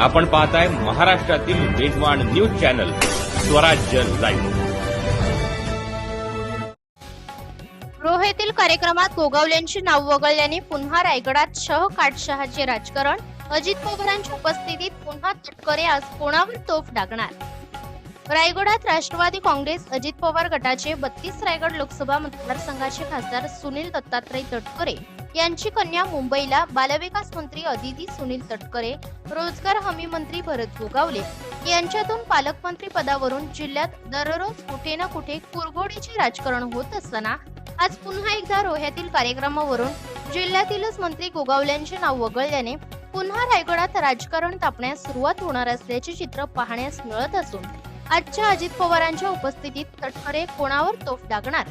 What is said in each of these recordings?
आपण पाहताय महाराष्ट्रातील वेगवान न्यूज चॅनल स्वराज्य लाईव्ह. रोहेतील कार्यक्रमात गोगावल्यांची नाव वगळल्याने पुन्हा रायगडात शह काटशहाचे राजकारण. अजित पवारांच्या उपस्थितीत पुन्हा तटकरे आज कोणावर तोफ डागणार? रायगडात राष्ट्रवादी काँग्रेस अजित पवार गटाचे बत्तीस रायगड लोकसभा मतदारसंघाचे खासदार सुनील दत्तात्रय तटकरे. यांची कन्या मुंबईला बालविकास मंत्री अदिती सुनील तटकरे रोजगार हमी मंत्री भरत गोगावले. यांच्यातून पालकमंत्री पदावरून जिल्ह्यात दररोज कुठे ना कुठे कुरघोडीचे राजकारण होत असताना आज पुन्हा एकदा रोह्यातील कार्यक्रमावरून जिल्ह्यातीलच मंत्री गोगावल्यांचे नाव वगळल्याने पुन्हा रायगडात राजकारण तापण्यास सुरुवात होणार असल्याचे चित्र पाहण्यास मिळत असून आजच्या अजित पवारांच्या उपस्थितीत तटकरे कोणावर तोफ टाकणार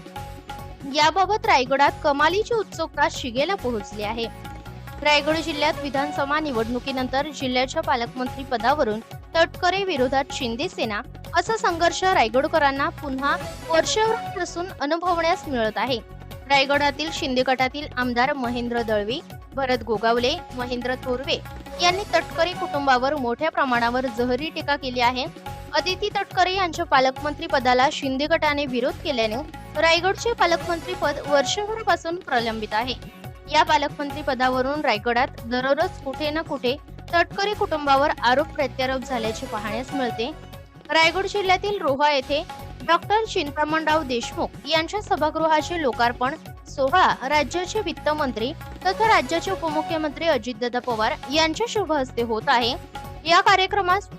याबाबत रायगडात कमालीची उत्सुकता शिगेला पोहोचली आहे. रायगड जिल्ह्यात विधानसभा निवडणुकीनंतर जिल्ह्याच्या पालकमंत्री पदावरून तटकरे विरोधात शिंदे सेना असा संघर्ष रायगडकरांना पुन्हा वर्षभरापासून अनुभवण्यास मिळत आहे. रायगडातील शिंदे गटातील आमदार महेंद्र दळवी भरत गोगावले महेंद्र थोरवे यांनी तटकरे कुटुंबावर मोठ्या प्रमाणावर जहरी टीका केली आहे. अदिती तटकरे यांच्या पालकमंत्री पदाला शिंदे गटाने विरोध केल्याने रायगडचे पालकमंत्री पद वर्षभरापासून प्रलंबित आहे. या पालकमंत्री पदावरून रायगडात दररोज कुठे ना कुठे तटकरी कुटुंबावर आरोप प्रत्यारोप झाल्याचे पाहण्यास मिळते. रायगड जिल्ह्यातील रोहा येथे डॉक्टर चिंतामणराव देशमुख यांच्या सभागृहाचे लोकार्पण सोहळा राज्याचे वित्तमंत्री तथा राज्याचे उपमुख्यमंत्री अजितदादा पवार यांच्या शुभ हस्ते होत आहे. या कार्यक्रमास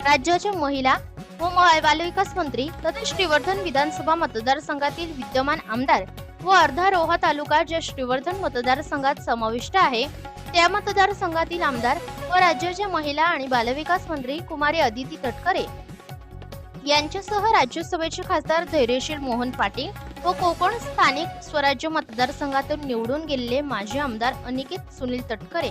राज्याच्या महिला व बालविकास मंत्री तथा श्रीवर्धन विधानसभा मतदारसंघातील विद्यमान आमदार व अर्धा रोहा तालुका ज्या श्रीवर्धन मतदारसंघात समाविष्ट आहे. त्या मतदारसंघातील आमदार व राज्याच्या महिला आणि बालविकास मंत्री कुमारी अदिती तटकरे यांच्यासह राज्यसभेचे खासदार धैर्यशील मोहन पाटील व कोकण स्थानिक स्वराज्य मतदारसंघातून निवडून गेलेले माजी आमदार अनिकेत सुनील तटकरे.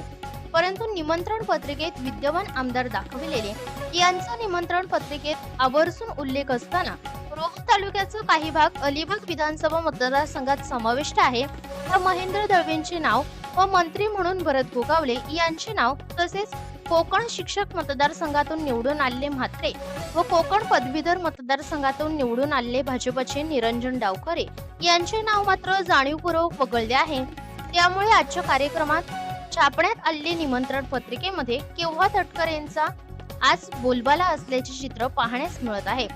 परंतु निमंत्रण पत्रिकेत विद्यमान आमदार दाखविलेले यांचा निमंत्रण पत्रिकेत आवर्जून उल्लेख असताना रोहा तालुक्याचा काही भाग अलिबाग विधानसभा मतदारसंघात समाविष्ट आहे. तर महेंद्र दळवींचे नाव व मंत्री म्हणून भरत गोगावले यांचे नाव तसेच कोकण शिक्षक मतदारसंघातून निवडून आलेले म्हात्रे व कोकण पदवीधर मतदारसंघातून निवडून आलेले भाजपचे निरंजन डावकरे यांचे नाव मात्र जाणीवपूर्वक वगळले आहे. त्यामुळे आजच्या कार्यक्रमात छापण्यात आलेली निमंत्रण पत्रिकेमध्ये केव्हा तटकरेंचा आज बोलबाला असल्याचे चित्र पाहण्यास मिळत आहे.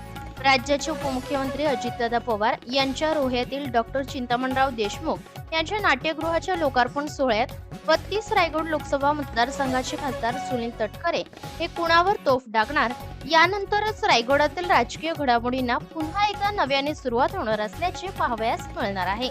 राज्याचे उपमुख्यमंत्री अजितदादा पवार यांच्या रोह्यातील डॉक्टर चिंतामणराव देशमुख यांच्या नाट्यगृहाच्या लोकार्पण सोहळ्यात बत्तीस रायगड लोकसभा मतदारसंघाचे खासदार सुनील तटकरे हे कुणावर तोफ डागणार? यानंतरच रायगडातील राजकीय घडामोडींना पुन्हा एकदा नव्याने सुरुवात होणार असल्याचे पाहावयास मिळणार आहे.